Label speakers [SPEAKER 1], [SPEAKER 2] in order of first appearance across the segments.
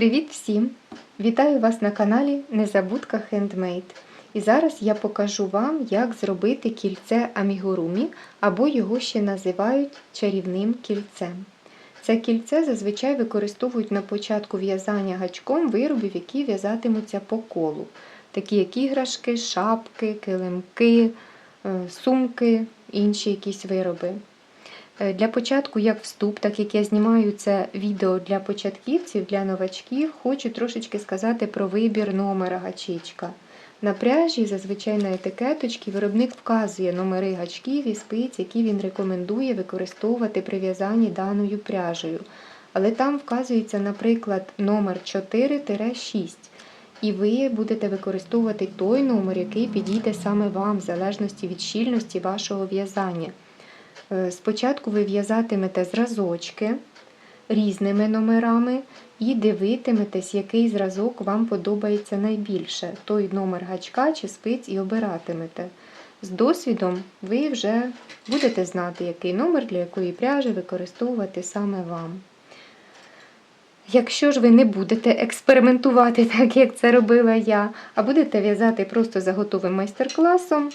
[SPEAKER 1] Привіт всім! Вітаю вас на каналі Незабудка Handmade. І зараз я покажу вам, як зробити кільце амігурумі, або його ще називають чарівним кільцем. Це кільце зазвичай використовують на початку в'язання гачком виробів, які в'язатимуться по колу, такі як іграшки, шапки, килимки, е, сумки, інші якісь вироби. Е, Для початку, як вступ, так як я знімаю це відео для початківців, для новачків, хочу трошечки сказати про вибір номера гачечка. На пряжі, зазвичай на етикеточці, виробник вказує номери гачків і спиць, які він рекомендує використовувати при в'язанні даною пряжею. Але там вказується, наприклад, номер 4-6. І ви будете використовувати той номер, який підійде саме вам, в залежності від щільності вашого в'язання. Е, Спочатку ви в'язатимете зразочки різними номерами і дивитиметесь, який зразок вам подобається найбільше. Той номер гачка чи спиць і обиратимете. З досвідом ви вже будете знати, який номер для якої пряжі використовувати саме вам. Якщо ж ви не будете експериментувати так, як це робила я, а будете в'язати просто за готовим майстер-класом,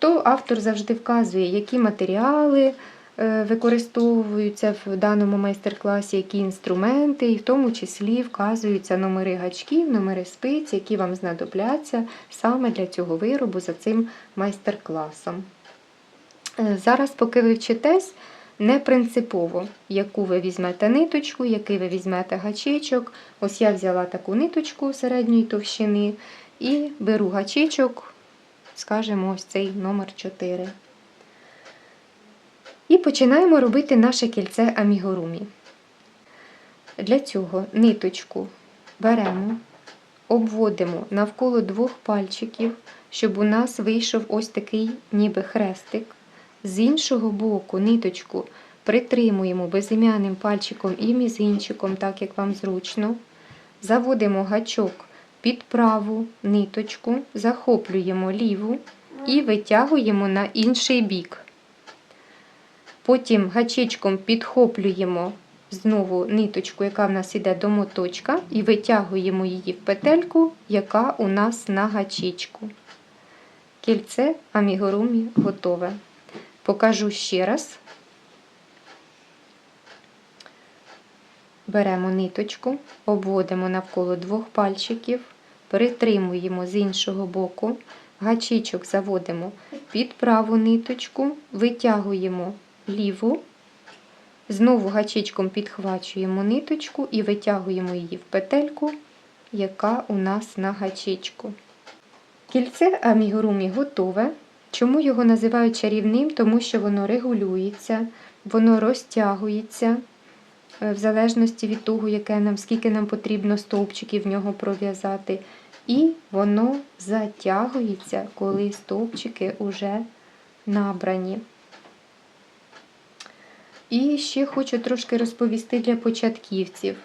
[SPEAKER 1] то автор завжди вказує, які матеріали е, використовуються в даному майстер-класі, які інструменти, і в тому числі вказуються номери гачків, номери спиць, які вам знадобляться саме для цього виробу за цим майстер-класом. Е, Зараз, поки ви вчитесь, не принципово, яку ви візьмете ниточку, який ви візьмете гачечок. Ось я взяла таку ниточку середньої товщини і беру гачечок, скажімо, ось цей номер 4. І починаємо робити наше кільце амігурумі. Для цього ниточку беремо, обводимо навколо двох пальчиків, щоб у нас вийшов ось такий ніби хрестик. З іншого боку ниточку притримуємо безім'яним пальчиком і мізинчиком, так як вам зручно. Заводимо гачок під праву ниточку, захоплюємо ліву і витягуємо на інший бік. Потім гачечком підхоплюємо знову ниточку, яка в нас іде до моточка, і витягуємо її в петельку, яка у нас на гачечку. Кільце амігурумі готове. Покажу ще раз. Беремо ниточку, обводимо навколо двох пальчиків, притримуємо з іншого боку, гачичок заводимо під праву ниточку, витягуємо ліву, знову гачичком підхвачуємо ниточку і витягуємо її в петельку, яка у нас на гачичку. Кільце амігурумі готове. Чому його називають чарівним? Тому що воно регулюється, воно розтягується в залежності від того, яке нам, скільки нам потрібно стовпчиків в нього пров'язати. І воно затягується, коли стовпчики вже набрані. І ще хочу трошки розповісти для початківців.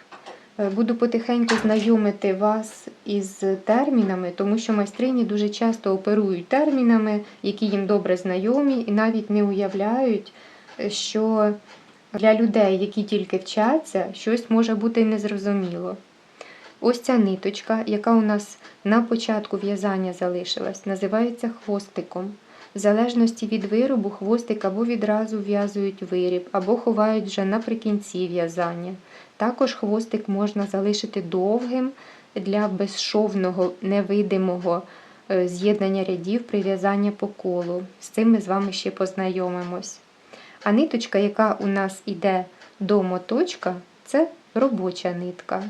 [SPEAKER 1] Е, Буду потихеньку знайомити вас із термінами, тому що майстрині дуже часто оперують термінами, які їм добре знайомі, і навіть не уявляють, е, що для людей, які тільки вчаться, щось може бути незрозуміло. Ось ця ниточка, яка у нас на початку в'язання залишилась, називається хвостиком. В залежності від виробу, хвостик або відразу в'язують виріб, або ховають вже наприкінці в'язання. Також хвостик можна залишити довгим для безшовного, невидимого е, з'єднання рядів при в'язанні по колу. З цим ми з вами ще познайомимось. А ниточка, яка у нас йде до моточка, це робоча нитка.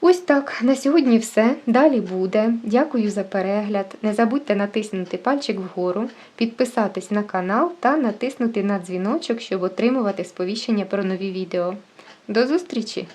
[SPEAKER 1] Ось так, на сьогодні все. Далі буде. Дякую за перегляд. Не забудьте натиснути пальчик вгору, підписатись на канал та натиснути на дзвіночок, щоб отримувати сповіщення про нові відео. До зустрічі!